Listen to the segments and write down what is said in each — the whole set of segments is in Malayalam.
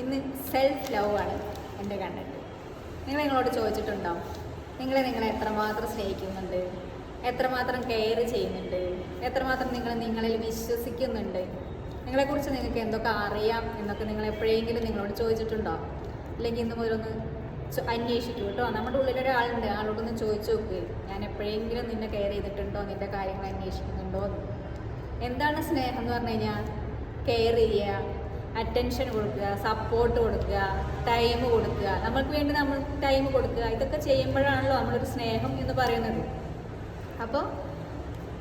ഇന്ന് സെൽഫ് ലവ് ആണ് എന്റെ കണ്ടന്റ് നിങ്ങൾ നിങ്ങളോട് ചോദിച്ചിട്ടുണ്ടോ? നിങ്ങളെ നിങ്ങളെ എത്രമാത്രം സ്നേഹിക്കുന്നുണ്ട്? എത്രമാത്രം കെയർ ചെയ്യുന്നുണ്ട്? എത്രമാത്രം നിങ്ങൾ നിങ്ങളിൽ വിശ്വസിക്കുന്നുണ്ട്? നിങ്ങളെക്കുറിച്ച് നിങ്ങൾക്ക് എന്തൊക്കെ അറിയാം എന്നൊക്കെ നിങ്ങൾ എപ്പോഴെങ്കിലും നിങ്ങളോട് ചോദിച്ചിട്ടുണ്ടോ? അല്ലെങ്കിൽ ഇന്ന് മുതലൊന്ന് അന്വേഷിക്കും കേട്ടോ. നമ്മുടെ ഉള്ളിൽ ഒരാളുണ്ട്. ആളോടൊന്ന് ചോദിച്ചു നോക്ക്. ഞാൻ എപ്പോഴെങ്കിലും നിന്നെ കെയർ ചെയ്തിട്ടുണ്ടോ? നിന്റെ കാര്യങ്ങൾ അന്വേഷിക്കുന്നുണ്ടോ എന്താണ് സ്നേഹം എന്ന് പറഞ്ഞു കഴിഞ്ഞാൽ കെയർ ചെയ്യുക അറ്റൻഷൻ കൊടുക്കുക സപ്പോർട്ട് കൊടുക്കുക ടൈം കൊടുക്കുക. നമ്മൾക്ക് വേണ്ടി നമ്മൾ ടൈം കൊടുക്കുക. ഇതൊക്കെ ചെയ്യുമ്പോഴാണല്ലോ നമ്മളൊരു സ്നേഹം എന്ന് പറയുന്നത്. അപ്പോൾ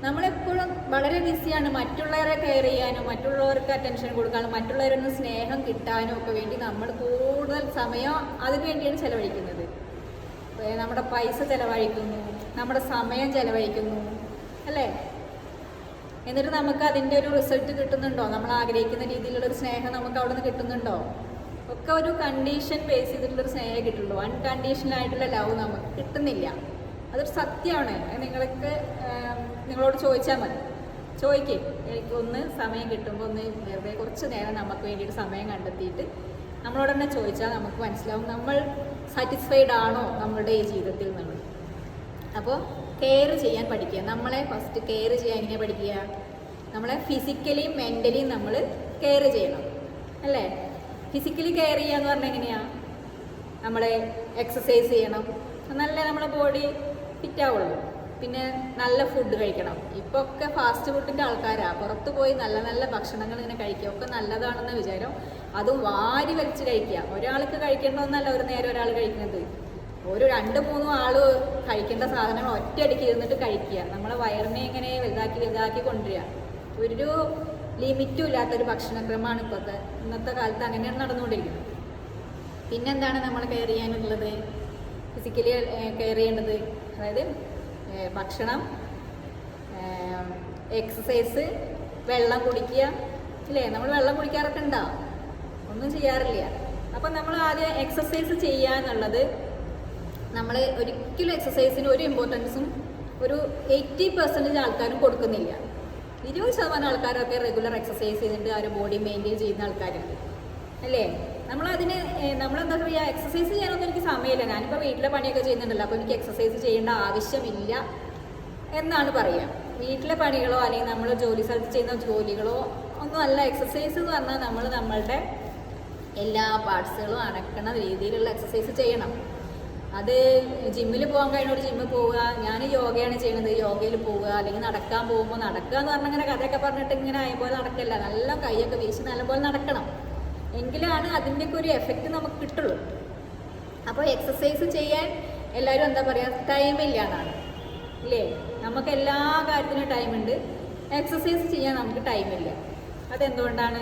നമ്മളെപ്പോഴും വളരെ ബിസിയാണ് മറ്റുള്ളവരെ കെയർ ചെയ്യാനും മറ്റുള്ളവർക്ക് അറ്റൻഷൻ കൊടുക്കാനും മറ്റുള്ളവരിൽ നിന്ന് സ്നേഹം കിട്ടാനും ഒക്കെ വേണ്ടി നമ്മൾ കൂടുതൽ സമയം അതിനു വേണ്ടിയാണ് ചിലവഴിക്കുന്നത്. നമ്മുടെ പൈസ ചിലവഴിക്കുന്നു നമ്മുടെ സമയം ചിലവഴിക്കുന്നു അല്ലേ? എന്നിട്ട് നമുക്ക് അതിന്റെ ഒരു റിസൾട്ട് കിട്ടുന്നുണ്ടോ? നമ്മൾ ആഗ്രഹിക്കുന്ന രീതിയിലുള്ള ഒരു സ്നേഹം നമുക്ക് അവിടെ നിന്ന് കിട്ടുന്നുണ്ടോ? ഒക്കെ ഒരു കണ്ടീഷൻ ബേസ് ചെയ്തിട്ടുള്ളൊരു സ്നേഹം കിട്ടുള്ളൂ. അൺകണ്ടീഷണൽ ആയിട്ടുള്ള ലവ് നമുക്ക് കിട്ടുന്നില്ല. അതൊരു സത്യമാണ്. നിങ്ങൾക്ക് നിങ്ങളോട് ചോദിച്ചാൽ മതി. ചോദിക്കും. എനിക്ക് ഒന്ന് സമയം കിട്ടുമ്പോൾ ഒന്ന് വെറുതെ കുറച്ച് നേരം നമുക്ക് വേണ്ടിയിട്ട് സമയം കണ്ടെത്തിയിട്ട് നമ്മളോട് തന്നെ ചോദിച്ചാൽ നമുക്ക് മനസ്സിലാവും നമ്മൾ സാറ്റിസ്ഫൈഡ് ആണോ നമ്മളുടെ ഈ ജീവിതത്തിൽ നിന്നുള്ളത് അപ്പോൾ കെയർ ചെയ്യാൻ പഠിക്കുക. നമ്മളെ ഫസ്റ്റ് കെയർ ചെയ്യാൻ എങ്ങനെ പഠിക്കുക? നമ്മളെ ഫിസിക്കലിയും മെന്റലിയും നമ്മൾ കെയർ ചെയ്യണം. അല്ലേ? ഫിസിക്കലി കെയർ ചെയ്യുക എന്ന് പറഞ്ഞാൽ എങ്ങനെയാണ് നമ്മൾ എക്സസൈസ് ചെയ്യണം. നല്ല നമ്മുടെ ബോഡി ഫിറ്റ് ആവുള്ളൂ. പിന്നെ നല്ല ഫുഡ് കഴിക്കണം. ഇപ്പോൾ ഒക്കെ ഫാസ്റ്റ് ഫുഡിന്റെ ആൾക്കാരാണ് പുറത്ത് പോയി നല്ല നല്ല ഭക്ഷണങ്ങൾ ഇങ്ങനെ കഴിക്കുക. ഒക്കെ നല്ലതാണെന്ന് വിചാരം. അതും വാരി വലിച്ച് കഴിക്കുക. ഒരാൾക്ക് കഴിക്കേണ്ടതെന്നല്ല ഒരു നേരം ഒരാൾ കഴിക്കുന്നത്. ഒരു രണ്ട് മൂന്നും ആൾ കഴിക്കേണ്ട സാധനങ്ങൾ ഒറ്റയടിക്ക് ഇരുന്നിട്ട് കഴിക്കുക. നമ്മളെ വയറിനെ ഇങ്ങനെ വലുതാക്കി വലുതാക്കി കൊണ്ടുവരിക. ഒരു ലിമിറ്റും ഇല്ലാത്തൊരു ഭക്ഷണക്രമമാണ് ഇപ്പോഴത്തെ ഇന്നത്തെ കാലത്ത് അങ്ങനെയാണ് നടന്നുകൊണ്ടിരിക്കുന്നത്. പിന്നെന്താണ് നമ്മൾ കെയർ ചെയ്യാനുള്ളത്? ഫിസിക്കലി കെയർ ചെയ്യേണ്ടത്. അതായത് ഭക്ഷണം എക്സസൈസ് വെള്ളം കുടിക്കുക. ഇല്ലേ? നമ്മൾ വെള്ളം കുടിക്കാറൊക്കെ ഉണ്ടാവും. ഒന്നും ചെയ്യാറില്ല. അപ്പം നമ്മൾ ആദ്യം എക്സസൈസ് ചെയ്യുക എന്നുള്ളത് നമ്മൾ ഒരിക്കലും എക്സസൈസിന് ഒരു ഇമ്പോർട്ടൻസും ഒരു എയ്റ്റി പെർസെന്റേജ് ആൾക്കാരും കൊടുക്കുന്നില്ല. ഇരുപത് ശതമാനം ആൾക്കാരൊക്കെ റെഗുലർ എക്സസൈസ് ചെയ്തിട്ട് അവർ ബോഡി മെയിന്റെയിൻ ചെയ്യുന്ന ആൾക്കാരുണ്ട്. അല്ലേ? നമ്മളതിന് നമ്മളെന്താ പറയുക എക്സസൈസ് ചെയ്യാനൊന്നും എനിക്ക് സമയമില്ല. ഞാനിപ്പോൾ വീട്ടിലെ പണിയൊക്കെ ചെയ്യുന്നുണ്ടല്ലോ. അപ്പോൾ എനിക്ക് എക്സസൈസ് ചെയ്യേണ്ട ആവശ്യമില്ല എന്നാണ് പറയുക വീട്ടിലെ പണികളോ അല്ലെങ്കിൽ നമ്മൾ ജോലി സ്ഥലത്ത് ചെയ്യുന്ന ജോലികളോ ഒന്നും അല്ല. എക്സസൈസ് എന്ന് പറഞ്ഞാൽ നമ്മൾ നമ്മളുടെ എല്ലാ പാർട്സുകളും അടക്കുന്ന രീതിയിലുള്ള എക്സസൈസ് ചെയ്യണം. അത് ജിമ്മിൽ പോകാൻ കഴിഞ്ഞൊരു ജിമ്മിൽ പോവുക. ഞാൻ യോഗയാണ് ചെയ്യുന്നത്. യോഗയിൽ പോവുക. അല്ലെങ്കിൽ നടക്കാൻ പോകുമ്പോൾ നടക്കുക എന്ന് പറഞ്ഞാൽ ഇങ്ങനെ കഥയൊക്കെ പറഞ്ഞിട്ട് ഇങ്ങനെ ആയപോലെ നടക്കില്ല. നല്ല കൈയൊക്കെ വീശി നല്ലപോലെ നടക്കണം. എങ്കിലാണ് അതിന്റെയൊക്കെ ഒരു എഫക്റ്റ് നമുക്ക് കിട്ടുള്ളൂ. അപ്പോൾ എക്സസൈസ് ചെയ്യാൻ എല്ലാവരും എന്താ പറയുക ടൈമില്ലാണ് ഇല്ലേ? നമുക്ക് എല്ലാ കാര്യത്തിനും ടൈമുണ്ട് എക്സസൈസ് ചെയ്യാൻ നമുക്ക് ടൈമില്ല അതെന്തുകൊണ്ടാണ്?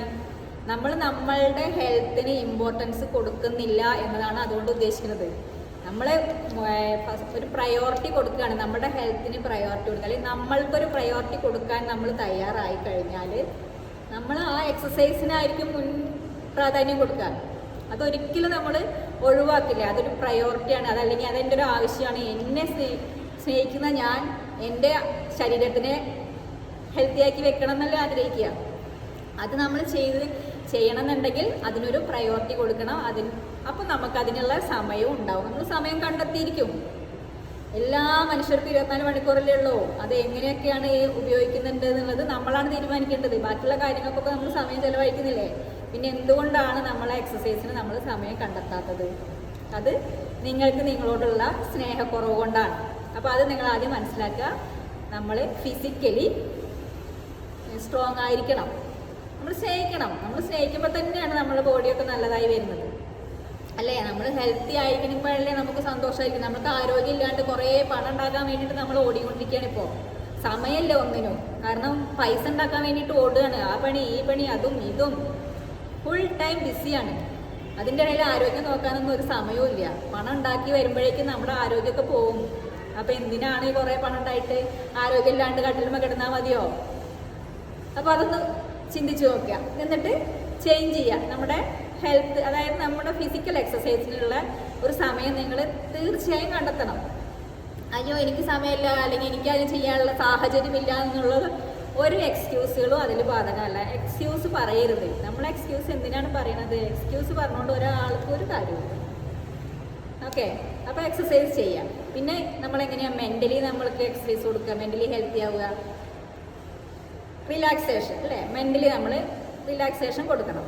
നമ്മൾ നമ്മളുടെ ഹെൽത്തിന് ഇമ്പോർട്ടൻസ് കൊടുക്കുന്നില്ല എന്നതാണ് അതുകൊണ്ട് ഉദ്ദേശിക്കുന്നത്. നമ്മൾ ഒരു പ്രയോറിറ്റി കൊടുക്കുകയാണ്. നമ്മുടെ ഹെൽത്തിന് പ്രയോറിറ്റി കൊടുക്കുക. അല്ലെങ്കിൽ നമ്മൾക്കൊരു പ്രയോറിറ്റി കൊടുക്കാൻ നമ്മൾ തയ്യാറായി കഴിഞ്ഞാൽ നമ്മൾ ആ എക്സസൈസിനായിരിക്കും മുൻ പ്രാധാന്യം കൊടുക്കുക. അതൊരിക്കലും നമ്മൾ ഒഴിവാക്കില്ല. അതൊരു പ്രയോറിറ്റിയാണ് അതല്ലെങ്കിൽ അതെന്റെ ഒരു ആവശ്യമാണ്. എന്നെ സ്നേ സ്നേഹിക്കുന്ന ഞാൻ എന്റെ ശരീരത്തിനെ ഹെൽത്തിയാക്കി വെക്കണം എന്നല്ലേ ആഗ്രഹിക്കുക. അത് നമ്മൾ ചെയ്ത് ചെയ്യണമെന്നുണ്ടെങ്കിൽ അതിനൊരു പ്രയോറിറ്റി കൊടുക്കണം. അതിന് അപ്പം നമുക്ക് അതിനുള്ള സമയവും ഉണ്ടാവും. നമ്മൾ സമയം കണ്ടെത്തിയിരിക്കും. എല്ലാ മനുഷ്യർക്കും ഇരുപത്തിനാല് മണിക്കൂറല്ലേ ഉള്ളൂ. അത് എങ്ങനെയൊക്കെയാണ് ഉപയോഗിക്കുന്നുണ്ട് എന്നുള്ളത് നമ്മളാണ് തീരുമാനിക്കേണ്ടത്. ബാക്കിയുള്ള കാര്യങ്ങൾക്കൊക്കെ നമ്മൾ സമയം ചെലവഴിക്കുന്നില്ലേ? പിന്നെ എന്തുകൊണ്ടാണ് നമ്മളെ എക്സസൈസിന് നമ്മൾ സമയം കണ്ടെത്താത്തത്? അത് നിങ്ങൾക്ക് നിങ്ങളോടുള്ള സ്നേഹക്കുറവ് കൊണ്ടാണ്. അപ്പോൾ അത് നിങ്ങൾ ആദ്യം മനസ്സിലാക്കുക. നമ്മൾ ഫിസിക്കലി സ്ട്രോങ് ആയിരിക്കണം. നമ്മൾ സ്നേഹിക്കണം. നമ്മൾ സ്നേഹിക്കുമ്പോൾ തന്നെയാണ് നമ്മുടെ ബോഡിയൊക്കെ നല്ലതായി വരുന്നത്. അല്ലേ? നമ്മൾ ഹെൽത്തി ആയിരിക്കുമ്പോഴല്ലേ നമുക്ക് സന്തോഷമായിരിക്കും. നമുക്ക് ആരോഗ്യം ഇല്ലാണ്ട് കുറേ പണം ഉണ്ടാക്കാൻ വേണ്ടിയിട്ട് നമ്മൾ ഓടിക്കൊണ്ടിരിക്കുകയാണ് ഇപ്പോൾ സമയമില്ല ഒന്നിനും. കാരണം പൈസ ഉണ്ടാക്കാൻ വേണ്ടിയിട്ട് ഓടുകയാണ്. ആ പണി ഈ പണി അതും ഇതും. ഫുൾ ടൈം ബിസിയാണ് അതിന്റെ ഇടയിൽ ആരോഗ്യം നോക്കാനൊന്നും ഒരു സമയവും ഇല്ല. പണം ഉണ്ടാക്കി വരുമ്പോഴേക്കും നമ്മുടെ ആരോഗ്യമൊക്കെ പോകും അപ്പോൾ എന്തിനാണ് ഈ കുറേ പണം ഉണ്ടായിട്ട് ആരോഗ്യം ഇല്ലാണ്ട് കട്ടിലുമ്പോൾ കിടന്നാൽ മതിയോ? അപ്പോൾ അതൊന്ന് ചിന്തിച്ച് നോക്കുക. എന്നിട്ട് ചേഞ്ച് ചെയ്യുക. നമ്മുടെ ഹെൽത്ത് അതായത് നമ്മുടെ ഫിസിക്കൽ എക്സസൈസിനുള്ള ഒരു സമയം നിങ്ങൾ തീർച്ചയായും കണ്ടെത്തണം. അയ്യോ എനിക്ക് സമയമില്ല അല്ലെങ്കിൽ എനിക്ക് അത് ചെയ്യാനുള്ള സാഹചര്യമില്ല എന്നുള്ളത് ഒരു എക്സ്ക്യൂസുകളും അതിൽ ബാധകമല്ല. എക്സ്ക്യൂസ് പറയരുത്. നമ്മൾ എക്സ്ക്യൂസ് എന്തിനാണ് പറയുന്നത് എക്സ്ക്യൂസ് പറഞ്ഞുകൊണ്ട് ഒരാൾക്ക് ഒരു കാര്യമില്ല ഓക്കെ അപ്പോൾ എക്സസൈസ് ചെയ്യാം. പിന്നെ നമ്മൾ എങ്ങനെയാണ് മെന്റലി നമ്മൾക്ക് എക്സസൈസ് കൊടുക്കുക. മെന്റലി ഹെൽത്തി ആവുക. റിലാക്സേഷൻ അല്ലേ? മെന്റലി നമ്മൾ റിലാക്സേഷൻ കൊടുക്കണം.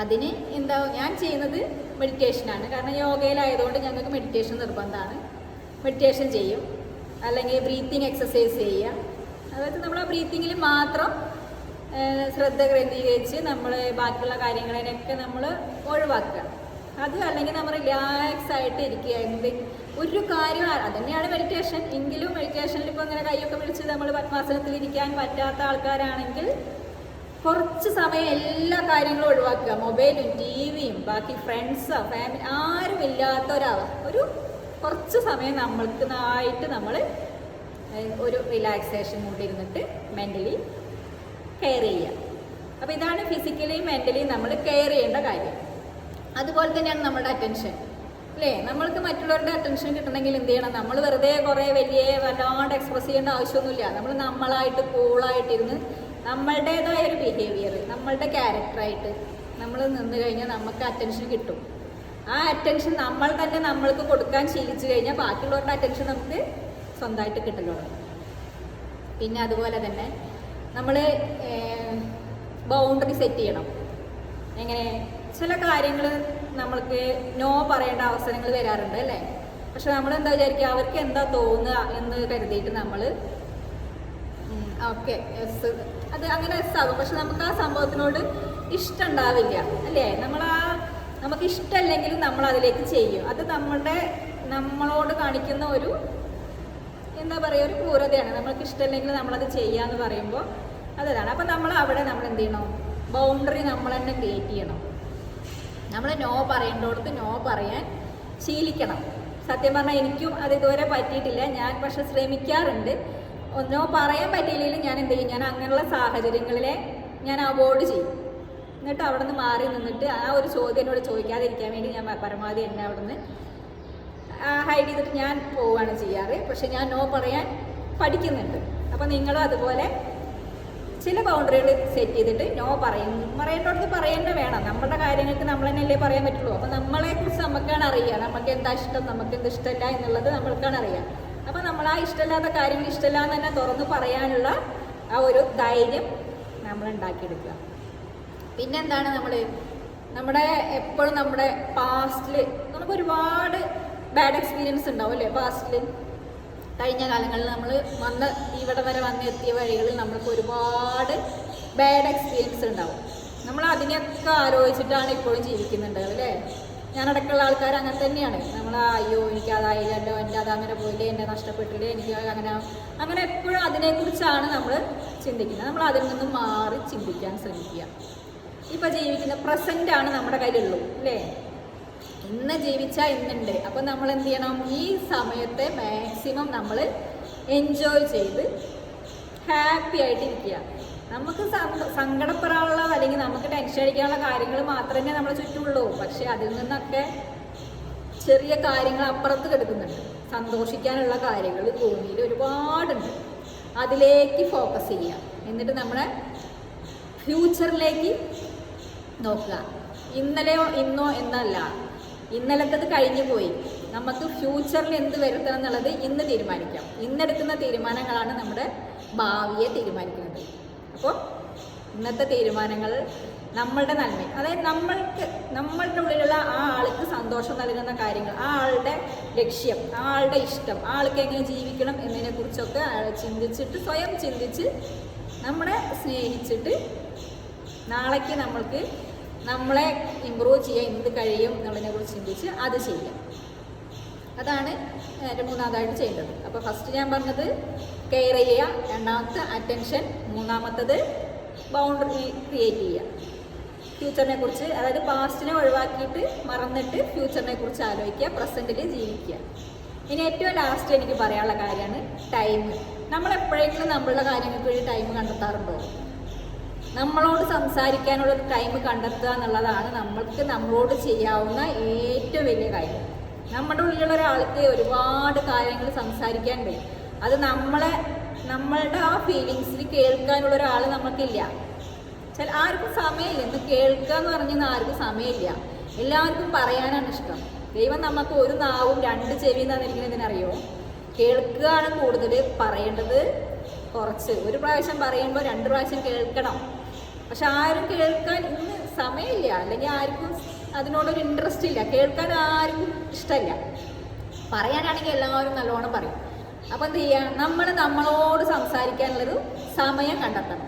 അതിന് എന്താ ഞാൻ ചെയ്യുന്നത് മെഡിറ്റേഷനാണ് കാരണം യോഗയിലായതുകൊണ്ട് ഞങ്ങൾക്ക് മെഡിറ്റേഷൻ നിർബന്ധമാണ്. മെഡിറ്റേഷൻ ചെയ്യും. അല്ലെങ്കിൽ ബ്രീത്തിങ് എക്സസൈസ് ചെയ്യുക. അതായത് നമ്മൾ ആ ബ്രീത്തിങ്ങിൽ മാത്രം ശ്രദ്ധ കേന്ദ്രീകരിച്ച് നമ്മൾ ബാക്കിയുള്ള കാര്യങ്ങളിനൊക്കെ നമ്മൾ ഒഴിവാക്കുക. അത് അല്ലെങ്കിൽ നമ്മൾ റിലാക്സ് ആയിട്ട് ഇരിക്കുക. എന്ത് ഒരു കാര്യം അത് അതന്നെയാണ് മെഡിറ്റേഷൻ എങ്കിലും മെഡിറ്റേഷനിൽ ഇപ്പോൾ ഇങ്ങനെ കൈയൊക്കെ പിടിച്ച് നമ്മൾ പത്മാസനത്തിൽ ഇരിക്കാൻ പറ്റാത്ത ആൾക്കാരാണെങ്കിൽ കുറച്ച് സമയം എല്ലാ കാര്യങ്ങളും ഒഴിവാക്കുക. മൊബൈലും ടി വിയും ബാക്കി ഫ്രണ്ട്സോ ഫാമിലി ആരും ഇല്ലാത്ത ഒരാൾ ഒരു കുറച്ച് സമയം നമ്മൾക്ക് ആയിട്ട് നമ്മൾ ഒരു റിലാക്സേഷൻ കൂടി ഇരുന്നിട്ട് മെന്റലി കെയർ ചെയ്യുക. അപ്പോൾ ഇതാണ് ഫിസിക്കലിയും മെന്റലിയും നമ്മൾ കെയർ ചെയ്യേണ്ട കാര്യം. അതുപോലെ തന്നെയാണ് നമ്മുടെ അറ്റൻഷൻ അല്ലേ? നമ്മൾക്ക് മറ്റുള്ളവരുടെ അറ്റൻഷൻ കിട്ടണമെങ്കിൽ എന്ത് ചെയ്യണം? നമ്മൾ വെറുതെ കുറേ വലിയ വല്ലാണ്ട് എക്സ്പ്രസ് ചെയ്യേണ്ട ആവശ്യമൊന്നുമില്ല. നമ്മൾ നമ്മളായിട്ട് കൂളായിട്ടിരുന്ന് നമ്മളുടേതായ ഒരു ബിഹേവിയർ നമ്മളുടെ ക്യാരക്ടറായിട്ട് നമ്മൾ നിന്ന് കഴിഞ്ഞാൽ നമുക്ക് അറ്റൻഷൻ കിട്ടും. ആ അറ്റൻഷൻ നമ്മൾ തന്നെ നമ്മൾക്ക് കൊടുക്കാൻ ശീലിച്ചു കഴിഞ്ഞാൽ ബാക്കിയുള്ളവരുടെ അറ്റൻഷൻ നമുക്ക് സ്വന്തമായിട്ട് കിട്ടലുള്ളൂ പിന്നെ അതുപോലെ തന്നെ നമ്മൾ ബൗണ്ടറി സെറ്റ് ചെയ്യണം. എങ്ങനെ? ചില കാര്യങ്ങൾ നമ്മൾക്ക് നോ പറയേണ്ട അവസരങ്ങൾ വരാറുണ്ട് അല്ലേ? പക്ഷെ നമ്മൾ എന്താ വിചാരിക്കുക? അവർക്ക് എന്താ തോന്നുക എന്ന് കരുതിയിട്ട് നമ്മൾ ഓക്കെ എസ് അത് അങ്ങനെ എസ് ആകും പക്ഷെ നമുക്ക് ആ സംഭവത്തിനോട് ഇഷ്ടം ഉണ്ടാവില്ല അല്ലേ? നമ്മൾ ആ നമുക്ക് ഇഷ്ടമല്ലെങ്കിലും നമ്മൾ അതിലേക്ക് ചെയ്യും. അത് നമ്മുടെ നമ്മളോട് കാണിക്കുന്ന ഒരു എന്താ പറയുക ഒരു ക്രൂരതയാണ്. നമ്മൾക്ക് ഇഷ്ടമല്ലെങ്കിൽ നമ്മളത് ചെയ്യാന്ന് പറയുമ്പോൾ അതാണ്. അപ്പം നമ്മൾ അവിടെ നമ്മൾ എന്ത് ചെയ്യണം? ബൗണ്ടറി നമ്മൾ തന്നെ ക്രിയേറ്റ് ചെയ്യണം. നമ്മൾ നോ പറയേണ്ടടുത്ത് നോ പറയാൻ ശീലിക്കണം. സത്യം പറഞ്ഞാൽ എനിക്കും അത് ഇതുവരെ പറ്റിയിട്ടില്ല. ഞാൻ പക്ഷെ ശ്രമിക്കാറുണ്ട്. ഒന്നോ പറയാൻ പറ്റിയില്ലെങ്കിലും ഞാൻ എന്ത് ചെയ്യും? ഞാൻ അങ്ങനെയുള്ള സാഹചര്യങ്ങളിലെ ഞാൻ അവോയ്ഡ് ചെയ്യും. എന്നിട്ട് അവിടെ നിന്ന് മാറി നിന്നിട്ട് ആ ഒരു ചോദ്യം എന്നോട് ചോദിക്കാതിരിക്കാൻ വേണ്ടി ഞാൻ പരമാവധി എന്നെ അവിടെ നിന്ന് ഹൈഡ് ചെയ്തിട്ട് ഞാൻ പോവുകയാണ് ചെയ്യാറ്. പക്ഷെ ഞാൻ നോ പറയാൻ പഠിക്കുന്നുണ്ട്. അപ്പോൾ നിങ്ങളും അതുപോലെ ചില ബൗണ്ടറികൾ സെറ്റ് ചെയ്തിട്ട് നോ പറയും. പറയേണ്ടടുത്ത് പറയേണ്ട വേണം. നമ്മുടെ കാര്യങ്ങൾക്ക് നമ്മൾ തന്നെയല്ലേ പറയാൻ പറ്റുള്ളൂ. അപ്പം നമ്മളെ കുറിച്ച് നമുക്കാണ് അറിയുക. നമുക്ക് എന്താ ഇഷ്ടം? നമുക്ക് എന്ത് ഇഷ്ടമില്ല എന്നുള്ളത് നമ്മൾക്കാണ് അറിയാം അപ്പം നമ്മൾ ആ ഇഷ്ടമില്ലാത്ത കാര്യങ്ങൾ ഇഷ്ടമില്ല എന്ന് തന്നെ തുറന്ന് പറയാനുള്ള ആ ഒരു ധൈര്യം നമ്മൾ ഉണ്ടാക്കിയെടുക്കുക. പിന്നെന്താണ് നമ്മൾ നമ്മുടെ എപ്പോഴും നമ്മുടെ പാസ്റ്റിൽ നമുക്ക് ഒരുപാട് ബാഡ് എക്സ്പീരിയൻസ് ഉണ്ടാവും അല്ലേ? പാസ്റ്റിൽ കഴിഞ്ഞ കാലങ്ങളിൽ നമ്മൾ വന്ന് ഇവിടെ വരെ വന്നെത്തിയ വഴികളിൽ നമ്മൾക്ക് ഒരുപാട് ബാഡ് എക്സ്പീരിയൻസ് ഉണ്ടാവും. നമ്മൾ അതിനെയൊക്കെ ആലോചിച്ചിട്ടാണ് ഇപ്പോഴും ജീവിക്കുന്നുണ്ട് അല്ലേ? ഞാൻ ഞാനടക്കമുള്ള ആൾക്കാർ അങ്ങനെ തന്നെയാണ്. നമ്മൾ അയ്യോ എനിക്ക് അതായില്ലല്ലോ എന്റെ അത് അങ്ങനെ പോയില്ലേ എന്നെ നഷ്ടപ്പെട്ടില്ലേ എനിക്ക് അങ്ങനെ അങ്ങനെ എപ്പോഴും അതിനെക്കുറിച്ചാണ് നമ്മൾ ചിന്തിക്കുന്നത്. നമ്മൾ അതിൽ നിന്ന് മാറി ചിന്തിക്കാൻ ശ്രമിക്കുക. ഇപ്പോൾ ജീവിക്കുന്ന പ്രസന്റ് ആണ് നമ്മുടെ കയ്യിലുള്ളൂ അല്ലേ? ഇന്ന് ജീവിച്ചാൽ ഇന്നുണ്ട്. അപ്പം നമ്മൾ എന്ത് ചെയ്യണം? ഈ സമയത്തെ മാക്സിമം നമ്മൾ എൻജോയ് ചെയ്ത് ഹാപ്പി ആയിട്ട് ഇരിക്കുക നമുക്ക് സങ്ക- സങ്കടപ്പെടാനുള്ള അല്ലെങ്കിൽ നമുക്ക് ടെൻഷൻ അടിക്കാനുള്ള കാര്യങ്ങൾ മാത്രമേ നമ്മളെ ചുറ്റുമുള്ളൂ പക്ഷെ അതിൽ നിന്നൊക്കെ ചെറിയ കാര്യങ്ങൾ അപ്പുറത്ത് കിടക്കുന്നുണ്ട്. സന്തോഷിക്കാനുള്ള കാര്യങ്ങൾ ഭൂമിയിൽ ഒരുപാടുണ്ട്. അതിലേക്ക് ഫോക്കസ് ചെയ്യുക. എന്നിട്ട് നമ്മുടെ ഫ്യൂച്ചറിലേക്ക് നോക്കുക. ഇന്നലെയോ ഇന്നോ എന്നല്ല. ഇന്നലത്തത് കഴിഞ്ഞു പോയി. നമുക്ക് ഫ്യൂച്ചറിൽ എന്ത് വരുത്തണം എന്നുള്ളത് ഇന്ന് തീരുമാനിക്കാം. ഇന്നെടുക്കുന്ന തീരുമാനങ്ങളാണ് നമ്മുടെ ഭാവിയെ തീരുമാനിക്കുന്നത്. അപ്പോൾ ഇന്നത്തെ തീരുമാനങ്ങൾ നമ്മളുടെ നന്മ. അതായത് നമ്മൾക്ക് നമ്മളുടെ ഉള്ളിലുള്ള ആ ആൾക്ക് സന്തോഷം നൽകുന്ന കാര്യങ്ങൾ ആ ആളുടെ ലക്ഷ്യം ആ ആളുടെ ഇഷ്ടം ആ ആൾക്ക് എങ്ങനെ ജീവിക്കണം എന്നതിനെ കുറിച്ചൊക്കെ ചിന്തിച്ചിട്ട് സ്വയം ചിന്തിച്ച് നമ്മളെ സ്നേഹിച്ചിട്ട് നാളേക്ക് നമ്മൾക്ക് നമ്മളെ ഇമ്പ്രൂവ് ചെയ്യാൻ എന്ത് കഴിയും എന്നുള്ളതിനെ കുറിച്ച് ചിന്തിച്ച് അത് ചെയ്യാം. അതാണ് മൂന്നാമതായിട്ട് ചെയ്യേണ്ടത്. അപ്പോൾ ഫസ്റ്റ് ഞാൻ പറഞ്ഞത് കെയർ ചെയ്യുക. രണ്ടാമത്തെ അറ്റൻഷൻ മൂന്നാമത്തത് ബൗണ്ടറി ക്രിയേറ്റ് ചെയ്യുക. ഫ്യൂച്ചറിനെ കുറിച്ച് അതായത് പാസ്റ്റിനെ ഒഴിവാക്കിയിട്ട് മറന്നിട്ട് ഫ്യൂച്ചറിനെ കുറിച്ച് ആലോചിക്കുക പ്രസന്റിൽ ജീവിക്കുക. ഇനി ഏറ്റവും ലാസ്റ്റ് എനിക്ക് പറയാനുള്ള കാര്യമാണ് ടൈം നമ്മൾ എപ്പോഴെങ്കിലും നമ്മളുടെ കാര്യങ്ങൾക്ക് വേണ്ടി ടൈം കണ്ടെത്താറുണ്ടോ? നമ്മളോട് സംസാരിക്കാനുള്ള ഒരു ടൈം കണ്ടെത്തുക എന്നുള്ളതാണ് നമ്മൾക്ക് നമ്മളോട് ചെയ്യാവുന്ന ഏറ്റവും വലിയ കാര്യം. നമ്മുടെ ഉള്ളിലുള്ള ഒരാൾക്ക് ഒരുപാട് കാര്യങ്ങൾ സംസാരിക്കാനുണ്ട് അത് നമ്മളെ നമ്മളുടെ ആ ഫീലിങ്സിൽ കേൾക്കാനുള്ള ഒരാൾ നമുക്കില്ല ചില ആർക്കും സമയമില്ല. ഇന്ന് കേൾക്കുക എന്ന് പറഞ്ഞാൽ ആർക്കും സമയമില്ല. എല്ലാവർക്കും പറയാനാണ് ഇഷ്ടം. ദൈവം നമുക്ക് ഒരു നാവും രണ്ട് ചെവിയും തന്നിരിക്കുന്നതിനറിയോ കേൾക്കുകയാണ് കൂടുതൽ പറയേണ്ടത് കുറച്ച്. ഒരു പ്രാവശ്യം പറയുമ്പോൾ രണ്ട് പ്രാവശ്യം കേൾക്കണം. പക്ഷെ ആരും കേൾക്കാൻ ഇന്ന് സമയമില്ല. അല്ലെങ്കിൽ ആർക്കും അതിനോടൊരു ഇൻട്രസ്റ്റ് ഇല്ല. കേൾക്കാൻ ആർക്കും ഇഷ്ടമില്ല പറയാനാണെങ്കിൽ എല്ലാവരും നല്ലോണം പറയും. അപ്പം എന്ത് ചെയ്യുക നമ്മൾ നമ്മളോട് സംസാരിക്കാനുള്ളൊരു സമയം കണ്ടെത്തണം.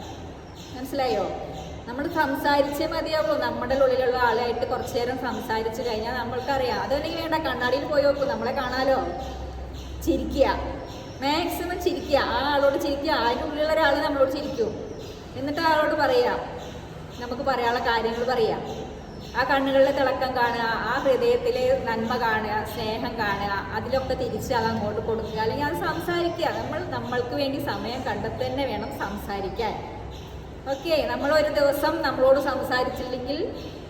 മനസ്സിലായോ? നമ്മൾ സംസാരിച്ചേ മതിയാവൂ നമ്മുടെ ഉള്ളിലുള്ള ആളായിട്ട് കുറച്ചു നേരം സംസാരിച്ചു കഴിഞ്ഞാൽ നമ്മൾക്കറിയാം. അതല്ലെങ്കിൽ വേണ്ട. കണ്ണാടിയിൽ പോയി നോക്കൂ. നമ്മളെ കാണാലോ? ചിരിക്കുക. മാക്സിമം ചിരിക്കുക. ആ ആളോട് ചിരിക്കുക. അതിന്റെ ഉള്ളിലുള്ള ഒരാൾ നമ്മളോട് ചിരിക്കും. എന്നിട്ട് ആളോട് പറയുക. നമുക്ക് പറയാനുള്ള കാര്യങ്ങൾ പറയാം. ആ കണ്ണുകളിലെ തിളക്കം കാണുക ആ ഹൃദയത്തിലെ നന്മ കാണുക സ്നേഹം കാണുക അതിലൊക്കെ തിരിച്ച് അത് അങ്ങോട്ട് കൊടുക്കുക അല്ലെങ്കിൽ അത് സംസാരിക്കുക. നമ്മൾ നമ്മൾക്ക് വേണ്ടി സമയം കണ്ടെത്തി തന്നെ വേണം സംസാരിക്കാൻ. ഓക്കെ നമ്മൾ ഒരു ദിവസം നമ്മളോട് സംസാരിച്ചില്ലെങ്കിൽ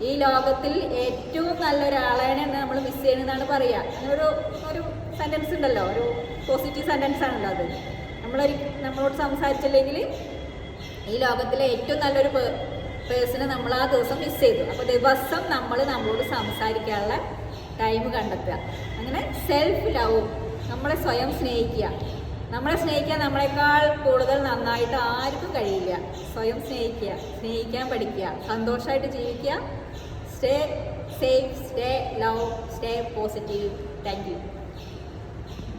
ഈ ലോകത്തിൽ ഏറ്റവും നല്ലൊരാളാണ് നമ്മൾ മിസ് ചെയ്യണമെന്നാണ് പറയുക. ഒരു ഒരു സെന്റൻസ് ഉണ്ടല്ലോ ഒരു പോസിറ്റീവ് സെന്റൻസ് ആണല്ലോ അത്. നമ്മളൊരു നമ്മളോട് സംസാരിച്ചില്ലെങ്കിൽ ഈ ലോകത്തിലെ ഏറ്റവും നല്ലൊരു പേഴ്സണെ നമ്മൾ ആ ദിവസം മിസ് ചെയ്തു. അപ്പോൾ ദിവസം നമ്മൾ നമ്മളോട് സംസാരിക്കാനുള്ള ടൈം കണ്ടെത്തുക. അങ്ങനെ സെൽഫ് ലവ് നമ്മളെ സ്വയം സ്നേഹിക്കുക. നമ്മളെ സ്നേഹിക്കാൻ നമ്മളെക്കാൾ കൂടുതൽ നന്നായിട്ട് ആർക്കും കഴിയില്ല. സ്വയം സ്നേഹിക്കുക സ്നേഹിക്കാൻ പഠിക്കുക സന്തോഷമായിട്ട് ജീവിക്കുക. Stay safe stay love stay positive thank you